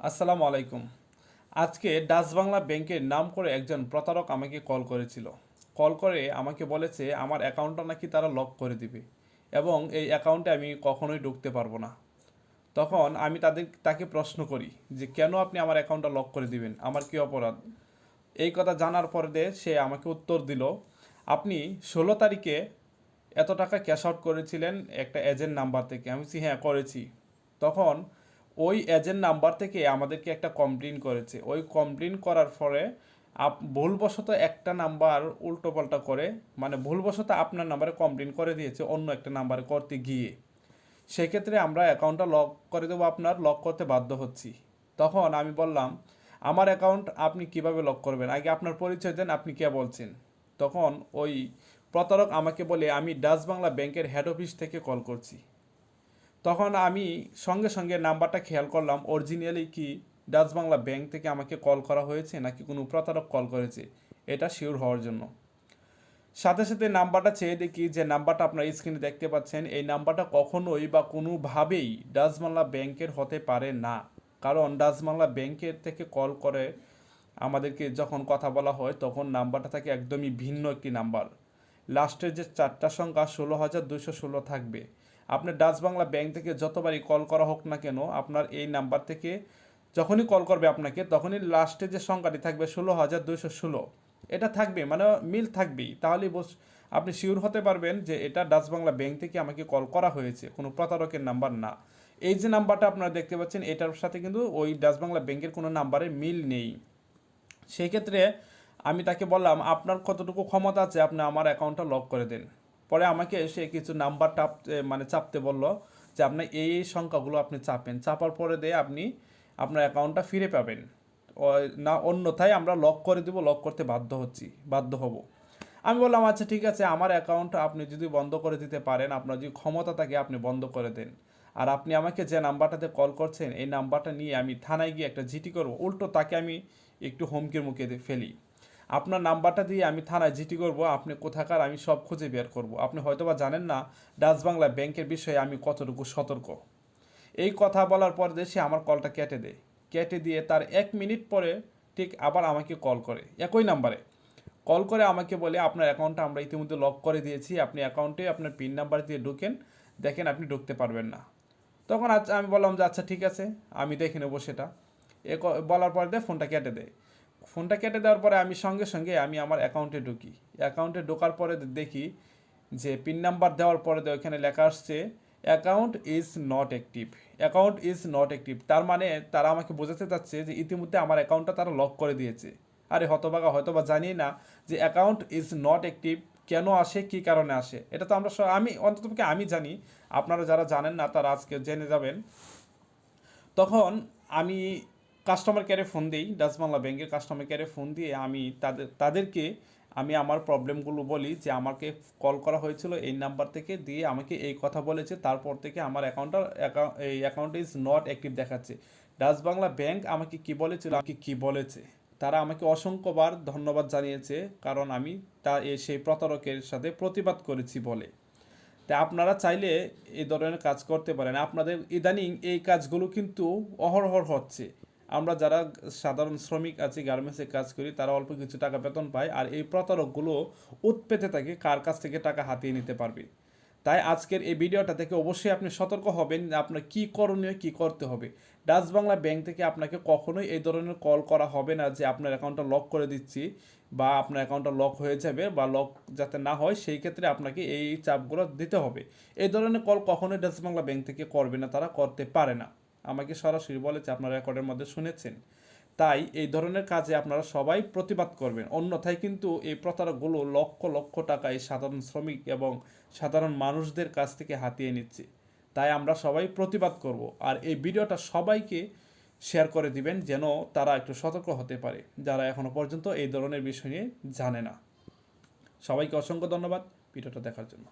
আসসালামু আলাইকুম। আজকে ডাচ বাংলা ব্যাংকের নাম করে একজন প্রতারক আমাকে কল করেছিল। কল করে আমাকে বলেছে, আমার অ্যাকাউন্টটা নাকি তারা লক করে দিবে এবং এই অ্যাকাউন্টে আমি কখনোই ঢুকতে পারব না। তখন আমি তাদের, তাকে প্রশ্ন করি যে, কেন আপনি আমার অ্যাকাউন্টটা লক করে দিবেন? আমার কি অপরাধ? এই কথা জানার পরে সে আমাকে উত্তর দিল, আপনি ষোলো তারিখে এত টাকা ক্যাশ আউট করেছিলেন একটা এজেন্ট নাম্বার থেকে। আমি বলছি হ্যাঁ করেছি। তখন ওই এজেন্ট নাম্বার থেকে আমাদেরকে একটা কমপ্লেন করেছে। ওই কমপ্লেন করার পরে আপ ভুলবশত একটা নাম্বার উল্টোপাল্টা করে মানে ভুলবশত আপনার নাম্বারে কমপ্লেন করে দিয়েছে, অন্য একটা নাম্বারে করতে গিয়ে। সেক্ষেত্রে আমরা অ্যাকাউন্টটা লক করে দেবো আপনার লক করতে বাধ্য হচ্ছি। তখন আমি বললাম, আমার অ্যাকাউন্ট আপনি কীভাবে লক করবেন? আগে আপনার পরিচয় দেন, আপনি কে বলছেন? তখন ওই প্রতারক আমাকে বলে, আমি ডাচ বাংলা ব্যাংকের হেড অফিস থেকে কল করছি। তখন আমি সঙ্গে সঙ্গে নাম্বারটা খেয়াল করলাম অরিজিনালি কি ডাচ বাংলা ব্যাংক থেকে আমাকে কল করা হয়েছে নাকি কোনো প্রতারক কল করেছে, এটা শিওর হওয়ার জন্য। সাথে সাথে নাম্বারটা চেয়ে দেখি যে নাম্বারটা আপনার স্ক্রিনে দেখতে পাচ্ছেন, এই নাম্বারটা কখনোই বা কোনোভাবেই ডাচ বাংলা ব্যাংকের হতে পারে না। কারণ ডাচ বাংলা ব্যাংকের থেকে কল করে আমাদেরকে যখন কথা বলা হয়, তখন নাম্বারটা থাকে একদমই ভিন্ন একটি নাম্বার। লাস্টের যে চারটা সংখ্যা ষোলো হাজার দুশো ষোলো থাকবে। আপনার ডাচ বাংলা ব্যাংক থেকে যতবারই কল করা হোক না কেন, আপনার এই নাম্বার থেকে যখনই কল করবে আপনাকে, তখনই লাস্টে যে সংখ্যাটি থাকবে ষোলো হাজার দুশো ষোলো। এটা থাকবে মানে মিল থাকবেই। তাহলেই বস আপনি শিওর হতে পারবেন যে এটা ডাচ বাংলা ব্যাংক থেকে আমাকে কল করা হয়েছে, কোনো প্রতারকের নাম্বার না। এই যে নাম্বারটা আপনারা দেখতে পাচ্ছেন, এটার সাথে কিন্তু ওই ডাচ বাংলা ব্যাংকের কোনো নাম্বারে মিল নেই। সেই ক্ষেত্রে আমি তাকে বললাম, আপনার কতটুকু ক্ষমতা আছে, আপনি আমার অ্যাকাউন্টটা লক করে দেন। পরে আমাকে এসে কিছু নাম্বার টাপ মানে চাপতে বলল যে আপনার এই এই সংখ্যাগুলো আপনি চাপেন। চাপার পরে দিয়ে আপনি আপনার অ্যাকাউন্টটা ফিরে পাবেন। না, অন্যথায় আমরা লক করে দিব লক করতে বাধ্য হচ্ছি, বাধ্য হব। আমি বললাম আচ্ছা ঠিক আছে, আমার অ্যাকাউন্ট আপনি যদি বন্ধ করে দিতে পারেন, আপনার যদি ক্ষমতা থাকে, আপনি বন্ধ করে দেন। আর আপনি আমাকে যে নাম্বারটাতে কল করছেন, এই নাম্বারটা নিয়ে আমি থানায় গিয়ে একটা জিটি করব। উল্টো তাকে আমি একটু হুমকির মুখে ফেলি। আপনার নাম্বারটা দিয়ে আমি থানায় জিটি করব, আপনি কোথাকার, আমি সব খুঁজে বের করব। আপনি হয়তোবা জানেন না, ডাচ বাংলা ব্যাংকের বিষয়ে আমি কতটুকু সতর্ক। এই কথা বলার পর সে আমার কলটা কেটে দেয়। কেটে দিয়ে তার এক মিনিট পরে ঠিক আবার আমাকে কল করে, একই নাম্বারে। কল করে আমাকে বলে, আপনার অ্যাকাউন্টটা আমরা ইতিমধ্যে লক করে দিয়েছি, আপনি অ্যাকাউন্টে আপনার পিন নাম্বার দিয়ে ঢুকেন, দেখেন আপনি ঢুকতে পারবেন না। তখন আচ্ছা আমি বললাম যে আচ্ছা ঠিক আছে, আমি দেখে নেব সেটা। এ বলার পরে দিয়ে ফোনটা কেটে দেয়। ফোনটা কেটে দেওয়ার পরে আমি সঙ্গে সঙ্গে আমি আমার অ্যাকাউন্টে ঢুকি। অ্যাকাউন্টে ঢোকার পরে দেখি যে পিন নাম্বার দেওয়ার পরে ওখানে লেখা আসছে account is not active account is not active তার মানে তারা আমাকে বোঝাতে চাচ্ছে যে ইতিমধ্যে আমার অ্যাকাউন্টটা তারা লক করে দিয়েছে। আরে হতবাগা হয়তোবা জানি না যে অ্যাকাউন্ট ইজ নট অ্যাক্টিভ কেন আসে, কি কারণে আসে? এটা তো আমরা আমি অন্ততপক্ষে আমি জানি। আপনারা যারা জানেন না, তারা আজকে জেনে যাবেন। তখন আমি কাস্টমার কেয়ারে ফোন দিই ডাচবাংলা ব্যাংকের কাস্টমার কেয়ারে ফোন দিয়ে আমি তাদের, তাদেরকে আমি আমার প্রবলেমগুলো বলি যে আমাকে কল করা হয়েছিল এই নাম্বার থেকে দিয়ে আমাকে এই কথা বলেছে, তারপর থেকে আমার অ্যাকাউন্টটা এই অ্যাকাউন্ট ইজ নট অ্যাক্টিভ দেখাচ্ছে। ডাচ বাংলা ব্যাংক আমাকে কি বলেছিল? আমাকে কি বলেছে? তারা আমাকে অসংখ্যবার ধন্যবাদ জানিয়েছে, কারণ আমি তা সেই প্রতারকের সাথে প্রতিবাদ করেছি বলে। তা আপনারা চাইলে এই ধরনের কাজ করতে পারেন। আপনাদের ইদানিং এই কাজগুলো কিন্তু অহরহর হচ্ছে। আমরা যারা সাধারণ শ্রমিক আছি গার্মেন্টসে কাজ করি, তারা অল্প কিছু টাকা বেতন পায় আর এই প্রতারকগুলো উৎপেতে থাকে কার কাছ থেকে টাকা হাতিয়ে নিতে পারবে। তাই আজকের এই ভিডিওটা থেকে অবশ্যই আপনি সতর্ক হবেন আপনার কী করণীয়, কী করতে হবে। ডাচ বাংলা ব্যাংক থেকে আপনাকে কখনোই এই ধরনের কল করা হবে না যে আপনার অ্যাকাউন্টটা লক করে দিচ্ছি বা আপনার অ্যাকাউন্টটা লক হয়ে যাবে বা লক যাতে না হয়, সেই ক্ষেত্রে আপনাকে এই চাপগুলো দিতে হবে। এই ধরনের কল কখনোই ডাচ বাংলা ব্যাংক থেকে করবে না, তারা করতে পারে না। আমাকে সরাসরি বলেছে আপনার রেকর্ডের মধ্যে শুনেছেন। তাই এই ধরনের কাজে আপনারা সবাই প্রতিবাদ করবেন। অন্যথায় কিন্তু এই প্রতারকগুলো লক্ষ লক্ষ টাকা এই সাধারণ শ্রমিক এবং সাধারণ মানুষদের কাছ থেকে হাতিয়ে নিচ্ছে। তাই আমরা সবাই প্রতিবাদ করব। আর এই ভিডিওটা সবাইকে শেয়ার করে দিবেন যেন তারা একটু সতর্ক হতে পারে, যারা এখনও পর্যন্ত এই ধরনের বিষয় নিয়ে জানে না। সবাইকে অসংখ্য ধন্যবাদ ভিডিওটা দেখার জন্য।